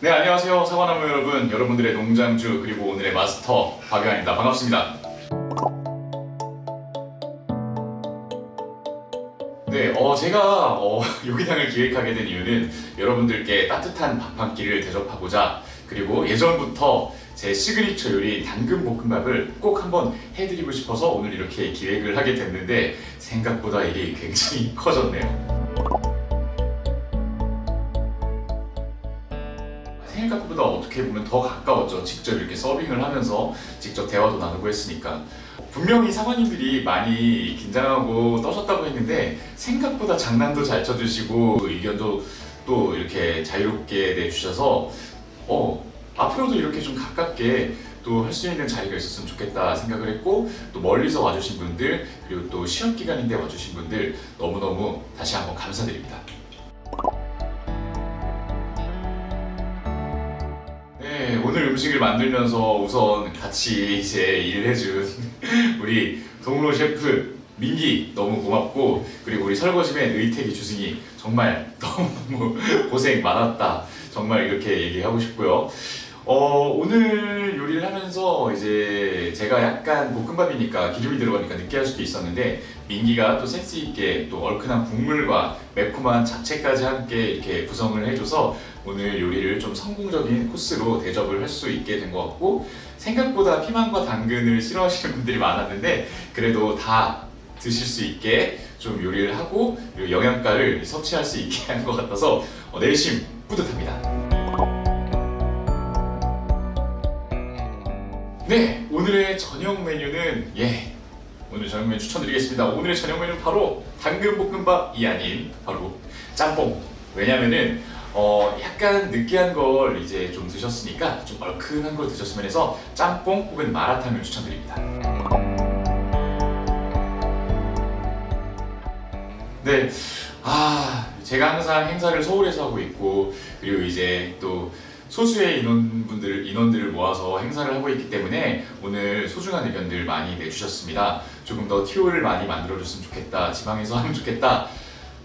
네 안녕하세요 사과나무 여러분. 여러분들의 농장주 그리고 오늘의 마스터 박영환입니다. 반갑습니다. 네, 어, 제가 어, 요기당을 기획하게 된 이유는 여러분들께 따뜻한 밥 한 끼를 대접하고자 그리고 예전부터 제 시그니처 요리 당근 볶음밥을 꼭 한번 해드리고 싶어서 오늘 이렇게 기획을 하게 됐는데 생각보다 일이 굉장히 커졌네요. 생각보다 어떻게 보면 더 가까웠죠. 직접 이렇게 서빙을 하면서 직접 대화도 나누고 했으니까. 분명히 사모님들이 많이 긴장하고 떠셨다고 했는데 생각보다 장난도 잘 쳐주시고 의견도 또 이렇게 자유롭게 내주셔서 어 앞으로도 이렇게 좀 가깝게 또 할 수 있는 자리가 있었으면 좋겠다 생각을 했고 또 멀리서 와주신 분들 그리고 또 시험 기간인데 와주신 분들 너무너무 다시 한번 감사드립니다. 오늘 음식을 만들면서 우선 같이 이제 일을 해준 우리 동로 셰프 민기 너무 고맙고 그리고 우리 설거지맨 의태기 주승이 정말 너무너무 고생 많았다. 정말 이렇게 얘기하고 싶고요 어, 오늘 요리를 하면서 이제 제가 약간 볶음밥이니까 기름이 들어가니까 느끼할 수도 있었는데 민기가 또 센스 있게 또 얼큰한 국물과 매콤한 잡채까지 함께 이렇게 구성을 해줘서 오늘 요리를 좀 성공적인 코스로 대접을 할 수 있게 된 것 같고 생각보다 피망과 당근을 싫어하시는 분들이 많았는데 그래도 다 드실 수 있게 좀 요리를 하고 영양가를 섭취할 수 있게 한 것 같아서 어, 내심 뿌듯합니다. 네, 오늘의 저녁 메뉴는 예, 오늘 저녁 메뉴 추천드리겠습니다. 오늘의 저녁 메뉴는 바로 당근 볶음밥이 아닌 바로 짬뽕. 왜냐면은 어 약간 느끼한 걸 이제 좀 드셨으니까 좀 얼큰한 걸 드셨으면 해서 짬뽕 혹은 마라탕을 추천드립니다. 네, 아 제가 항상 행사를 서울에서 하고 있고 그리고 이제 또 소수의 인원분들 인원들을 모아서 행사를 하고 있기 때문에 오늘 소중한 의견들 많이 내주셨습니다. 조금 더 튜를 많이 만들어줬으면 좋겠다. 지방에서 하면 좋겠다.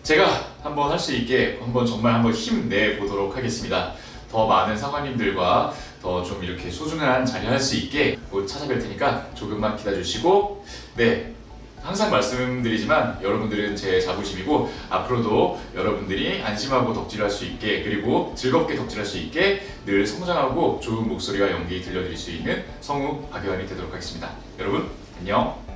제가 한번 할 수 있게 한번 정말 한번 힘내 보도록 하겠습니다. 더 많은 사관님들과 더 좀 이렇게 소중한 자리 할 수 있게 곧 찾아뵐 테니까 조금만 기다려주시고 네 항상 말씀드리지만 여러분들은 제 자부심이고 앞으로도 여러분들이 안심하고 덕질할 수 있게 그리고 즐겁게 덕질할 수 있게 늘 성장하고 좋은 목소리와 연기 들려드릴 수 있는 성우 박예환이 되도록 하겠습니다. 여러분 안녕.